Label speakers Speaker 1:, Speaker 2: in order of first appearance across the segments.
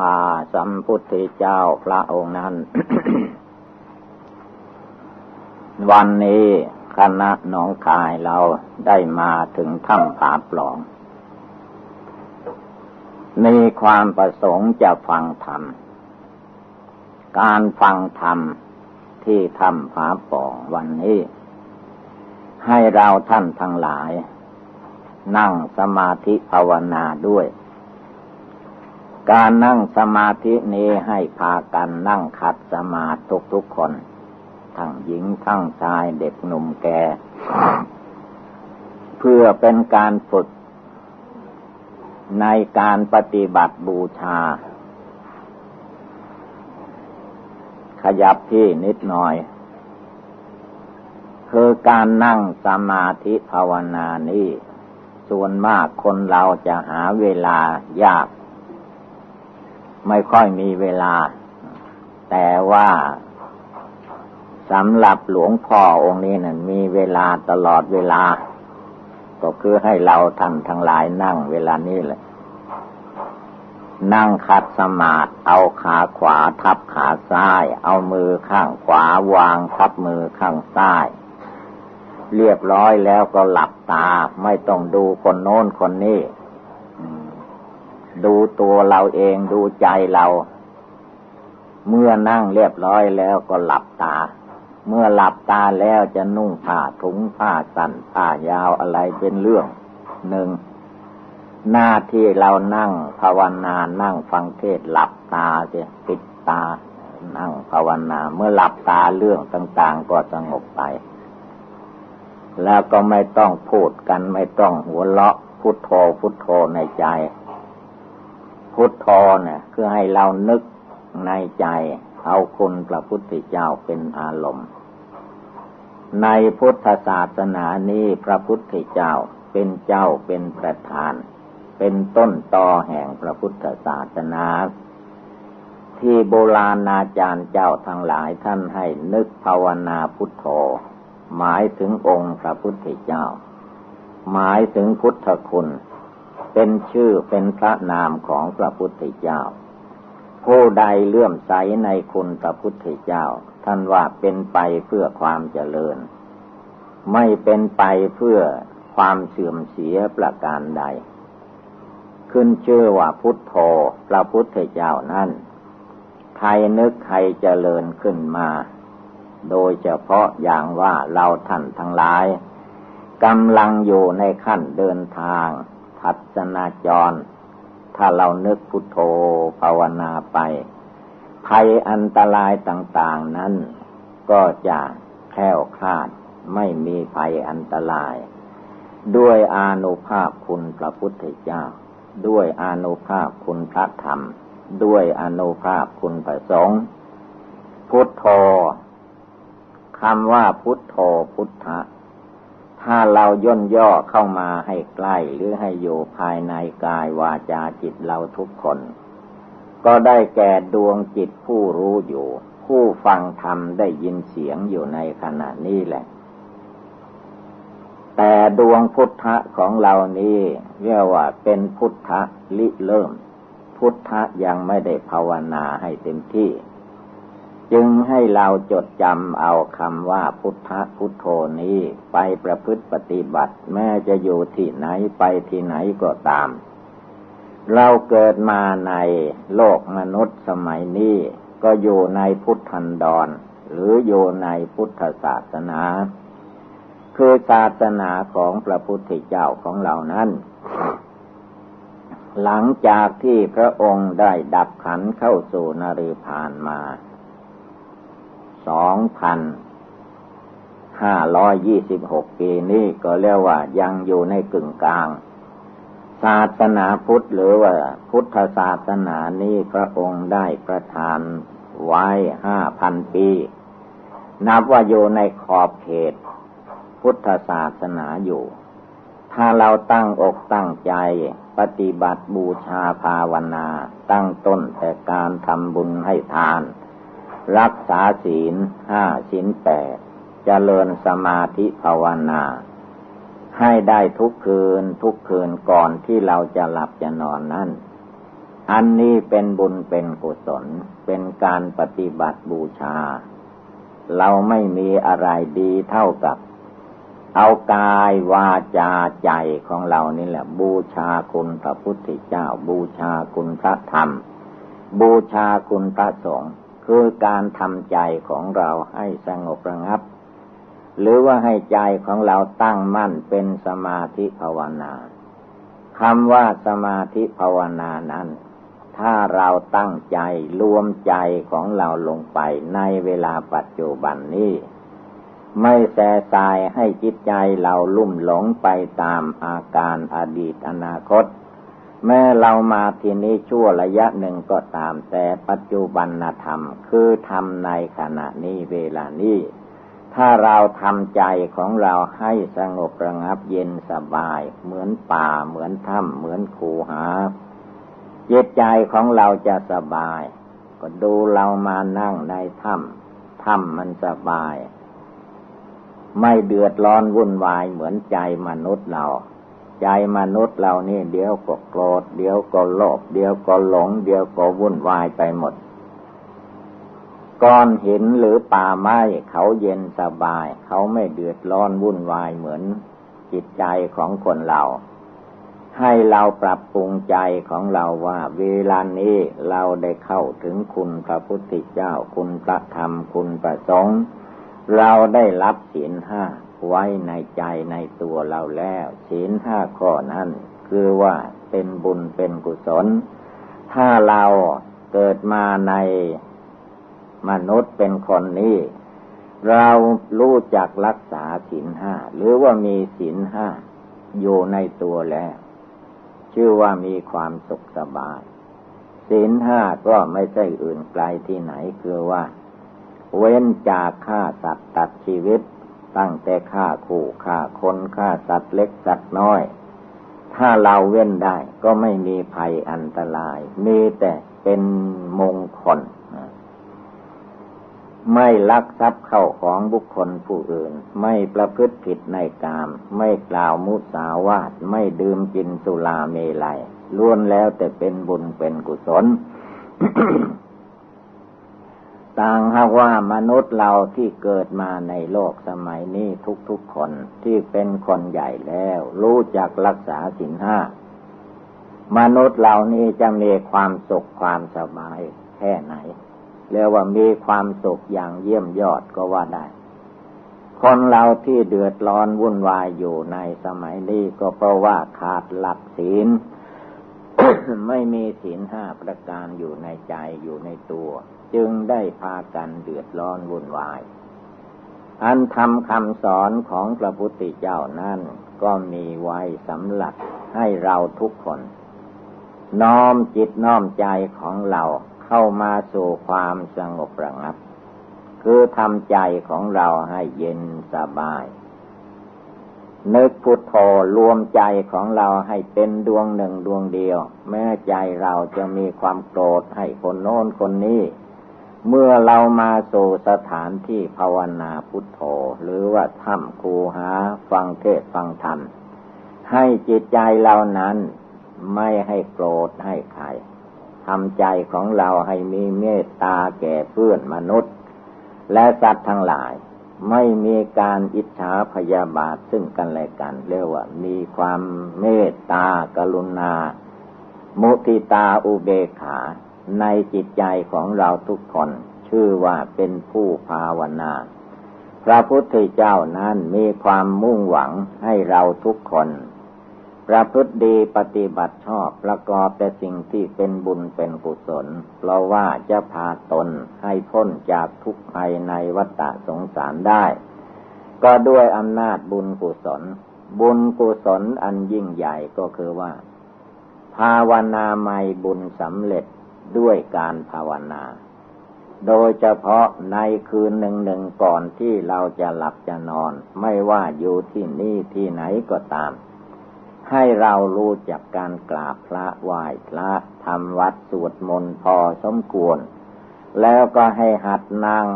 Speaker 1: มาสัมพุทธเจ้าพระองค์นั้น วันนี้คณะน้องคายเราได้มาถึงถ้ำผาปล่อง มีความประสงค์จะฟังธรรม การฟังธรรมที่ถ้ำผาปล่องวันนี้ ให้เราท่านทั้งหลาย นั่งสมาธิภาวนาด้วย การนั่งสมาธินี้ให้พากันนั่งขัดสมาธิทุกทุกคน ทั้งหญิงทั้งชายเด็กหนุ่มแก่เพื่อเป็นการฝึก ในการปฏิบัติบูชา ขยับที่นิดหน่อย คือการนั่งสมาธิภาวนานี้ ส่วนมากคนเราจะหาเวลายาก ไม่ค่อยมีเวลา แต่ว่าสำหรับหลวงพ่อองค์นี้นะ่ะมีเวลาตลอดเวลา ก็คือให้เราท่านทั้งหลายนั่งเวลานี้แหละ นั่งคัดสมาธิเอาขาขวาทับขาซ้าย เอามือข้างขวาวางทับมือข้างซ้าย เรียบร้อยแล้วก็หลับตาไม่ต้องดูคนโน้นคนนี้ ดูตัวเราเองดูใจเรา เมื่อนั่งเรียบร้อยแล้วก็หลับตา เมื่อหลับตาแล้วจะนุ่งผ้าถุงผ้าสั้นผ้ายาวอะไรเป็นเรื่องหนึ่งหน้าที่เรานั่งภาวนานั่งฟังเทศหลับตาเสียปิดตา นั่งภาวนา เมื่อหลับตาเรื่องต่างๆก็สงบไป แล้วก็ไม่ต้องพูดกันไม่ต้องหัวเราะพุทโธพุทโธในใจ พุทโธเนี่ยคือให้เรานึกในใจ เอาคุณพระพุทธเจ้าเป็นอารมณ์ ในพุทธศาสนานี้พระพุทธเจ้าเป็นเจ้าเป็นประธาน เป็นต้นตอแห่งพระพุทธศาสนา ที่โบราณอาจารย์เจ้าทั้งหลายท่านให้นึกภาวนาพุทโธ หมายถึงองค์พระพุทธเจ้า หมายถึงพุทธคุณ เป็นชื่อเป็นพระนามของพระพุทธเจ้า ผู้ใดเลื่อมใสในคุณพระพุทธเจ้า ท่านว่าเป็นไปเพื่อความเจริญ ไม่เป็นไปเพื่อความเสื่อมเสียประการใด ขึ้นชื่อว่าพุทโธพระพุทธเจ้านั้นใครนึกใครเจริญขึ้นมา โดยเฉพาะอย่างว่าเราท่านทั้งหลายกำลังอยู่ในขั้นเดินทาง ทัศนาจร ถ้าเรานึกพุทโธภาวนาไป ภัยอันตรายต่าง ๆนั้น ก็จะแคล้วคลาดไม่มีภัยอันตราย ด้วยอานุภาพคุณพระพุทธเจ้า ด้วยอานุภาพคุณพระธรรม ด้วยอานุภาพคุณพระสงฆ์พุทโธคำว่าพุทโธพุทธะ ถ้าเราย่นย่อเข้ามาให้ใกล้หรือให้อยู่ภายในกายวาจาจิตเราทุกคน ก็ได้แก่ดวงจิตผู้รู้อยู่ ผู้ฟังธรรมได้ยินเสียงอยู่ในขณะนี้แหละ แต่ดวงพุทธะของเรานี้เรียกว่าเป็นพุทธะลิเริ่ม พุทธะยังไม่ได้ภาวนาให้เต็มที่ จึงให้เราจดจำเอาคำว่าพุทธพุทโธนี้ไปประพฤติปฏิบัติ แม้จะอยู่ที่ไหนไปที่ไหนก็ตาม เราเกิดมาในโลกมนุษย์สมัยนี้ ก็อยู่ในพุทธันดร หรืออยู่ในพุทธศาสนา คือศาสนาของพระพุทธเจ้าของเรานั้นหลังจากที่พระองค์ได้ดับขันเข้าสู่นริพานมา สองพันห้าร้อยยี่สิบหกปีนี้ก็เรียกว่ายังอยู่ในกึ่งกลาง ศาสนาพุทธหรือว่าพุทธศาสนานี้พระองค์ได้ประทานไว้ห้าพันปี นับว่าอยู่ในขอบเขต พุทธศาสนาอยู่ ถ้าเราตั้งอกตั้งใจปฏิบัติบูชาภาวนา ตั้งต้นแต่การทำบุญให้ทาน รักษาศีลห้าศีลแปดเจริญสมาธิภาวนา ให้ได้ทุกคืนทุกคืนก่อนที่เราจะหลับจะนอนนั้นอันนี้เป็นบุญเป็นกุศล เป็นการปฏิบัติบูชา เราไม่มีอะไรดีเท่ากับ เอากายวาจาใจของเรานี่แหละ บูชาคุณพระพุทธเจ้า บูชาคุณพระธรรม บูชาคุณพระสงฆ์ คือการทำใจของเราให้สงบระงับ หรือว่าให้ใจของเราตั้งมั่นเป็นสมาธิภาวนาคำว่าสมาธิภาวนานั้น ถ้าเราตั้งใจรวมใจของเราลงไปในเวลาปัจจุบันนี้ ไม่แสสายให้จิตใจเราลุ่มหลงไปตามอาการอดีตอนาคต แม้เรามาที่นี้ชั่วระยะหนึ่งก็ตาม แต่ปัจจุบันธรรม คือทำในขณะนี้เวลานี้ ถ้าเราทำใจของเราให้สงบระงับเย็นสบาย เหมือนป่าเหมือนถ้ำเหมือนคูหาจิตใจของเราจะสบาย ก็ดูเรามานั่งในถ้ำถ้ำมันสบาย ไม่เดือดร้อนวุ่นวายเหมือนใจมนุษย์เรา ใจมนุษย์เรานี่เดี๋ยวก็โกรธเดี๋ยวก็โลภเดี๋ยวก็หลง เดี๋ยวก็วุ่นวายไปหมด ก้อนหินหรือป่าไม้เขาเย็นสบาย เขาไม่เดือดร้อนวุ่นวายเหมือนจิตใจของคนเราให้เราปรับปรุงใจของเราว่า เวลานี้เราได้เข้าถึงคุณพระพุทธเจ้าคุณพระธรรมคุณพระสงฆ์เราได้รับศีลห้า ไว้ในใจในตัวเราแล้วศีลห้าข้อนั้น คือว่าเป็นบุญเป็นกุศล ถ้าเราเกิดมาในมนุษย์เป็นคนนี้ เรารู้จักรักษาศีลห้า หรือว่ามีศีลห้าอยู่ในตัวแล้ว ชื่อว่ามีความสุขสบายศีลห้าก็ไม่ใช่อื่นไกลที่ไหนคือว่า เว้นจากฆ่าสัตว์ตัดชีวิต ตั้งแต่ฆ่าขู่ฆ่าคนฆ่าสัตว์เล็กสัตว์น้อย ถ้าเราเว้นได้ก็ไม่มีภัยอันตราย มีแต่เป็นมงคลไม่ลักทรัพย์เข้าของบุคคลผู้อื่น ไม่ประพฤติผิดในกาม ไม่กล่าวมุสาวาทไม่ดื่มกินสุราเมลัยล้วนแล้วแต่เป็นบุญเป็นกุศล ต่างหากว่ามนุษย์เราที่เกิดมาในโลกสมัยนี้ทุกๆคนที่เป็นคนใหญ่แล้ว รู้จักรักษาสินห้ามนุษย์เหล่านี้จะมีความสุขความสบายแค่ไหน เรียกว่ามีความสุขอย่างเยี่ยมยอดก็ว่าได้ คนเราที่เดือดร้อนวุ่นวายอยู่ในสมัยนี้ก็เพราะว่าขาดหลักศีล ไม่มีศีลห้าประการอยู่ในใจอยู่ในตัว จึงได้พากันเดือดร้อนวุ่นวาย อันทำคำสอนของพระพุทธเจ้านั่นก็มีไว้สำหรับให้เราทุกคน น้อมจิตน้อมใจของเราเข้ามาสู่ความสงบระงับ คือทำใจของเราให้เย็นสบาย นึกพุทโธรวมใจของเราให้เป็นดวงหนึ่งดวงเดียว แม้ใจเราจะมีความโกรธให้คนโน้นคนนี้ เมื่อเรามาสู่สถานที่ภาวนาพุทโธ หรือว่าถ้ำคูหาฟังเทศฟังธรรม ให้จิตใจเรานั้นไม่ให้โกรธให้ใครทำใจของเราให้มีเมตตาแก่เพื่อนมนุษย์ และสัตว์ทั้งหลาย ไม่มีการอิจฉาพยาบาทซึ่งกันและกันเรียกว่ามีความเมตตากรุณา มุทิตาอุเบกขา ในจิตใจของเราทุกคน ชื่อว่าเป็นผู้ภาวนา พระพุทธเจ้านั้นมีความมุ่งหวังให้เราทุกคน ประพฤติดีปฏิบัติชอบประกอบแต่สิ่งที่เป็นบุญเป็นกุศล เพราะว่าจะพาตนให้พ้นจากทุกภัยในวัฏสงสารได้ ก็ด้วยอำนาจบุญกุศล บุญกุศลอันยิ่งใหญ่ก็คือว่า ภาวนาไม่บุญสำเร็จด้วยการภาวนา โดยเฉพาะในคืนหนึ่งหนึ่งก่อนที่เราจะหลับจะนอน ไม่ว่าอยู่ที่นี่ที่ไหนก็ตาม ให้เรารู้จักการกราบพระไหว้พระทำวัดสวดมนต์พอสมควร แล้วก็ให้หัดนั่ง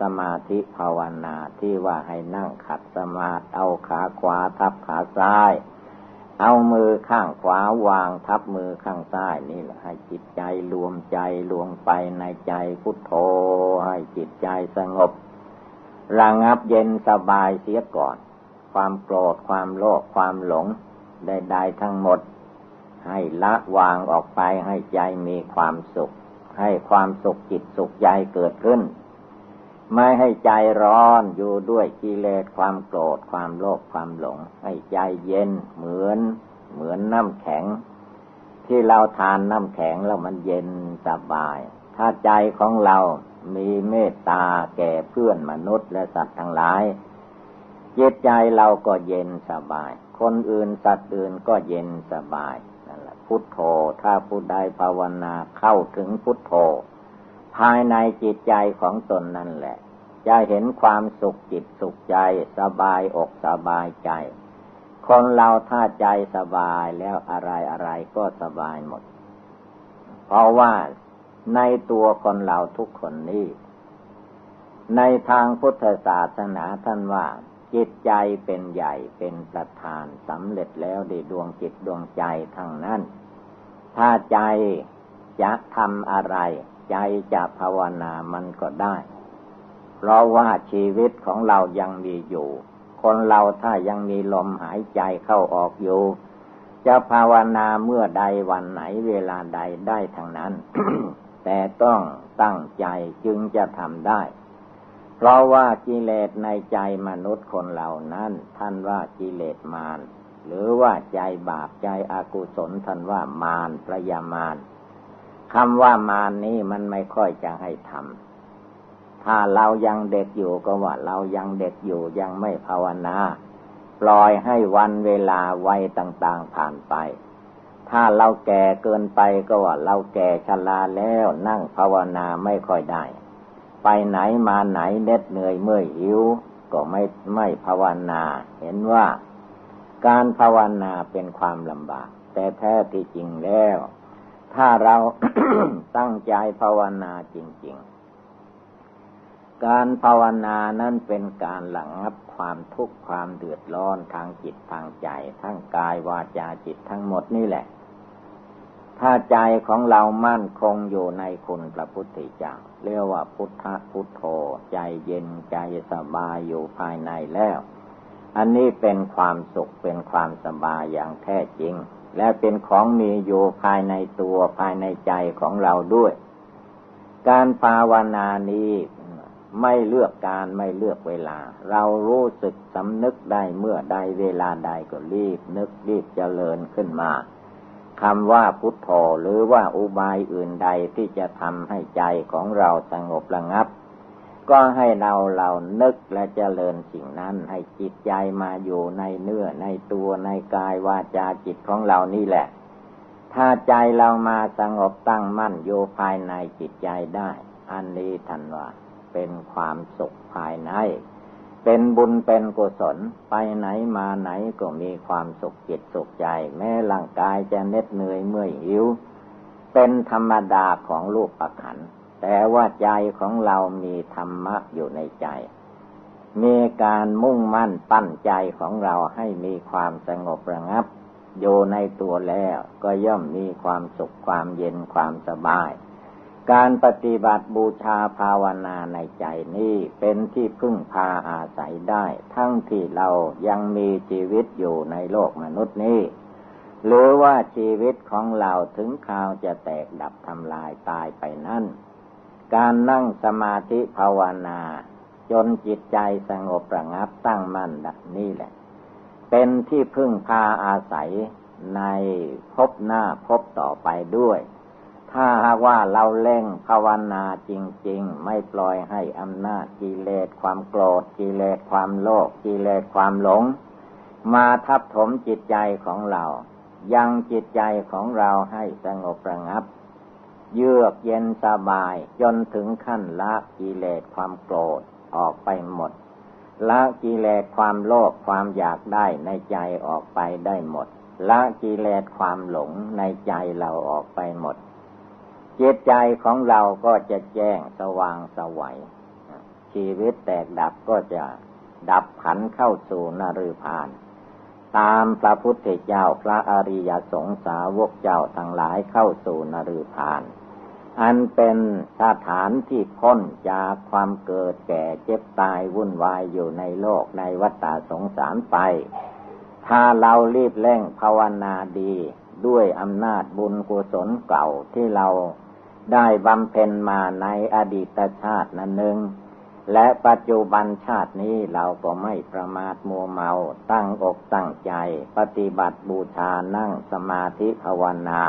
Speaker 1: สมาธิภาวนาที่ว่าให้นั่งขัดสมาธิเอาขาขวาทับขาซ้าย เอามือข้างขวาวางทับมือข้างซ้ายนี่แหละให้จิตใจรวมใจรวมไปในใจพุทโธให้จิตใจสงบ ระงับเย็นสบายเสียก่อน ความโกรธความโลภความหลง ใดๆทั้งหมด ให้ละวางออกไปให้ใจมีความสุข ให้ความสุขจิตสุขใจเกิดขึ้น ไม่ให้ใจร้อนอยู่ด้วยกิเลสความโกรธความโลภความหลง ให้ใจเย็นเหมือน เหมือนน้ำแข็ง ที่เราทานน้ำแข็งแล้วมันเย็นสบาย ถ้าใจของเรามีเมตตาแก่เพื่อนมนุษย์และสัตว์ทั้งหลายจิตใจเราก็เย็นสบาย คนอื่นสัตว์อื่นก็เย็นสบายนั่นแหละพุทโธ ถ้าผู้ใดภาวนาเข้าถึงพุทโธ ภายในจิตใจของตนนั่นแหละ จะเห็นความสุขจิตสุขใจสบายอกสบายใจ คนเราถ้าใจสบายแล้วอะไรอะไรก็สบายหมด เพราะว่าในตัวคนเราทุกคนนี้ในทางพุทธศาสนาท่านว่า จิตใจเป็นใหญ่เป็นประธานสำเร็จแล้วในดวงจิตดวงใจทั้งนั้น ถ้าใจจะทำอะไร ใจจะภาวนามันก็ได้ เพราะว่าชีวิตของเรายังมีอยู่ คนเราถ้ายังมีลมหายใจเข้าออกอยู่ จะภาวนาเมื่อใดวันไหนเวลาใดได้ทั้งนั้น แต่ต้องตั้งใจจึงจะทำได้ เพราะว่ากิเลสในใจมนุษย์คนเหล่านั้น ท่านว่ากิเลสมาร หรือว่าใจบาปใจอกุศลท่านว่ามารพระยามารคำว่ามารนี้มันไม่ค่อยจะให้ทำถ้าเรายังเด็กอยู่ก็ว่าเรายังเด็กอยู่ยังไม่ภาวนา ปล่อยให้วันเวลาวัยต่างๆผ่านไป ถ้าเราแก่เกินไปก็ว่าเราแก่ชราแล้วนั่งภาวนาไม่ค่อยได้ ไปไหนมาไหนเน็ดเหนื่อยเมื่อยหิว ก็ไม่ไม่ภาวนา เห็นว่าการภาวนาเป็นความลำบาก แต่แท้ที่จริงแล้ว ถ้าเราตั้งใจภาวนาจริง ๆ การภาวนานั้นเป็นการหลังงับความทุกข์ความเดือดร้อนทางจิตทางใจ ทั้งกายวาจาจิตทั้งหมดนี่แหละ ถ้าใจของเรามั่นคงอยู่ในคุณพระพุทธเจ้าเรียกว่าพุทธพุทโธใจเย็นใจสบายอยู่ภายในแล้ว อันนี้เป็นความสุขเป็นความสบายอย่างแท้จริง และเป็นของมีอยู่ภายในตัวภายในใจของเราด้วย การภาวนานี้ไม่เลือกการไม่เลือกเวลา เรารู้สึกสำนึกได้เมื่อใดเวลาใดก็รีบนึกรีบเจริญขึ้นมา คำว่าพุทโธหรือว่าอุบายอื่นใดที่จะทำให้ใจของเราสงบระงับ ก็ให้เราเรานึกและเจริญสิ่งนั้น ให้จิตใจมาอยู่ในเนื้อในตัวในกายวาจาจิตของเรานี่แหละ ถ้าใจเรามาสงบตั้งมั่นอยู่ภายในจิตใจได้ อันนี้ทันว่าเป็นความสุขภายใน เป็นบุญเป็นกุศล ไปไหนมาไหนก็มีความสุขจิตสุขใจ แม้ร่างกายจะเน็ดเหนื่อยเมื่อยหิว เป็นธรรมดาของลูกประขัน แต่ว่าใจของเรามีธรรมะอยู่ในใจ มีการมุ่งมั่นปั้นใจของเราให้มีความสงบระงับ อยู่ในตัวแล้วก็ย่อมมีความสุขความเย็นความสบาย การปฏิบัติบูชาภาวนาในใจนี้เป็นที่พึ่งพาอาศัยได้ ทั้งที่เรายังมีชีวิตอยู่ในโลกมนุษย์นี้ หรือว่าชีวิตของเราถึงข่าวจะแตกดับทำลายตายไปนั่น การนั่งสมาธิภาวนา จนจิตใจสงบระงับตั้งมั่นนี่แหละ เป็นที่พึ่งพาอาศัยในพบหน้าพบต่อไปด้วย ถ้าหากว่าเราเล่งภาวนาจริง ๆ ไม่ปล่อยให้อำนาจกิเลสความโกรธกิเลสความโลภกิเลสความหลง มาทับถมจิตใจของเรา ยังจิตใจของเราให้สงบระงับ เยือกเย็นสบายจนถึงขั้นละกิเลสความโกรธออกไปหมด ละกิเลสความโลภความอยากได้ในใจออกไปได้หมด ละกิเลสความหลงในใจเราออกไปหมด จิตใจของเราก็จะแจ้งสว่างสวัยชีวิตแตกดับก็จะดับขันเข้าสู่นฤพาน ตามพระพุทธเจ้าพระอริยสงสาวกเจ้าทั้งหลายเข้าสู่นรุพาน อันเป็นสถานที่พ้นจากความเกิดแก่เจ็บตายวุ่นวายอยู่ในโลกในวัฏสงสารไป ถ้าเรารีบเร่งภาวนาดีด้วยอำนาจบุญกุศลเก่าที่เรา ได้บำเพ็ญมาในอดีตชาตินั้นหนึ่ง และปัจจุบันชาตินี้เราก็ไม่ประมาทมัวเมาตั้งอกตั้งใจ ปฏิบัติบูชานั่งสมาธิภาวนา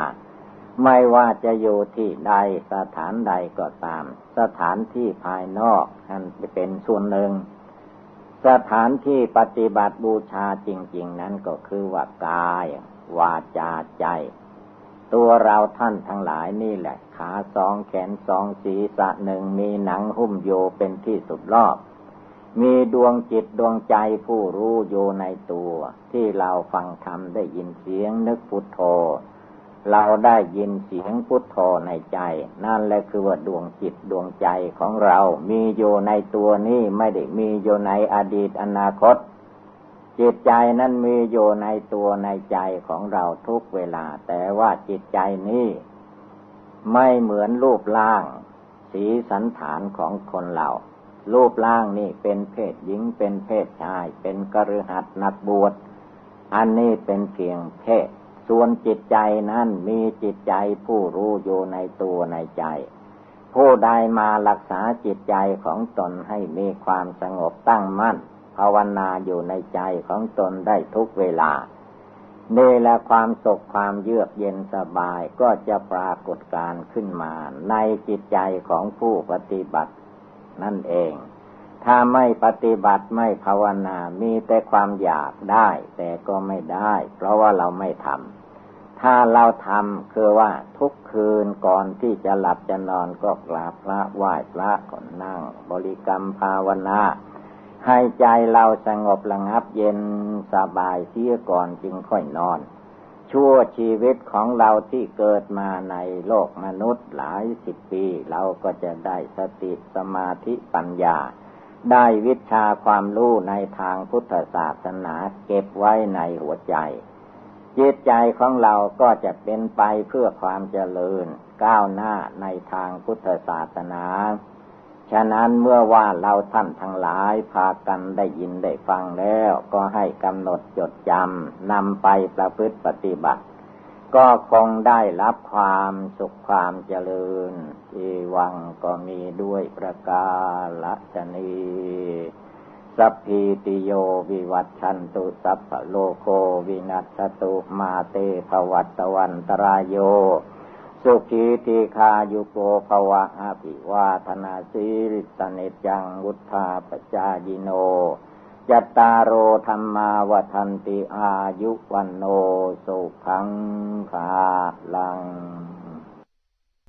Speaker 1: ไม่ว่าจะอยู่ที่ใดสถานใดก็ตาม สถานที่ภายนอกนั่นเป็นส่วนหนึ่ง สถานที่ปฏิบัติบูชาจริง ๆ นั้นก็คือว่ากายวาจาใจ ตัวเราท่านทั้งหลายนี่แหละ ขาสองแขนสองศีรษะหนึ่งมีหนังหุ้มโยเป็นที่สุดรอบ มีดวงจิตดวงใจผู้รู้โยในตัว ที่เราฟังธรรมได้ยินเสียงนึกพุทโธ เราได้ยินเสียงพุทโธในใจ นั่นแหละคือว่าดวงจิตดวงใจของเรา มีโยในตัวนี้ไม่ได้มีโยในอดีตอนาคต จิตใจนั้นมีอยู่ในตัวในใจของเราทุกเวลา แต่ว่าจิตใจนี้ไม่เหมือนรูปร่าง สีสันฐานของคนเรารูปร่างนี่เป็นเพศหญิงเป็นเพศชาย เป็นกระหัตนักบวชอันนี้เป็นเพียงเพศ ส่วนจิตใจนั้นมีจิตใจผู้รู้อยู่ในตัวในใจ ผู้ใดมารักษาจิตใจของตนให้มีความสงบตั้งมั่น ภาวนาอยู่ในใจของตนได้ทุกเวลาเนี่และความสุขความเยือกเย็นสบายก็จะปรากฏการขึ้นมา ในจิตใจของผู้ปฏิบัติ นั่นเอง ถ้าไม่ปฏิบัติไม่ภาวนา มีแต่ความอยากได้ แต่ก็ไม่ได้ เพราะว่าเราไม่ทำถ้าเราทำคือว่าทุกคืนก่อนที่จะหลับจะนอนก็กราบพระไหว้พระก่อนนั่ง บริกรรมภาวนา ให้ใจเราสงบระงับเย็นสบายเสียก่อนจึงค่อยนอน ชั่วชีวิตของเราที่เกิดมาในโลกมนุษย์หลายสิบปี เราก็จะได้สติสมาธิปัญญา ได้วิชาความรู้ในทางพุทธศาสนาเก็บไว้ในหัวใจ จิตใจของเราก็จะเป็นไปเพื่อความเจริญ ก้าวหน้าในทางพุทธศาสนา ฉะนั้นเมื่อว่าเราท่านทั้งหลายพากันได้ยินได้ฟังแล้ว ก็ให้กำหนดจดจำนำไปประพฤติปฏิบัติ ก็คงได้รับความสุขความเจริญอีวังก็มีด้วยประกาศนีสัพพิติโยวิวัตชันตุสัพพโลโควินัสตุมาเตภวัตวันตรายโย สุขีติคายุโกภวะอาภิวาธนาสีริสเนจังวุธาปจายิโนจัตตารโอธรรมาวทันติอายุวันโนสุขังคาลัง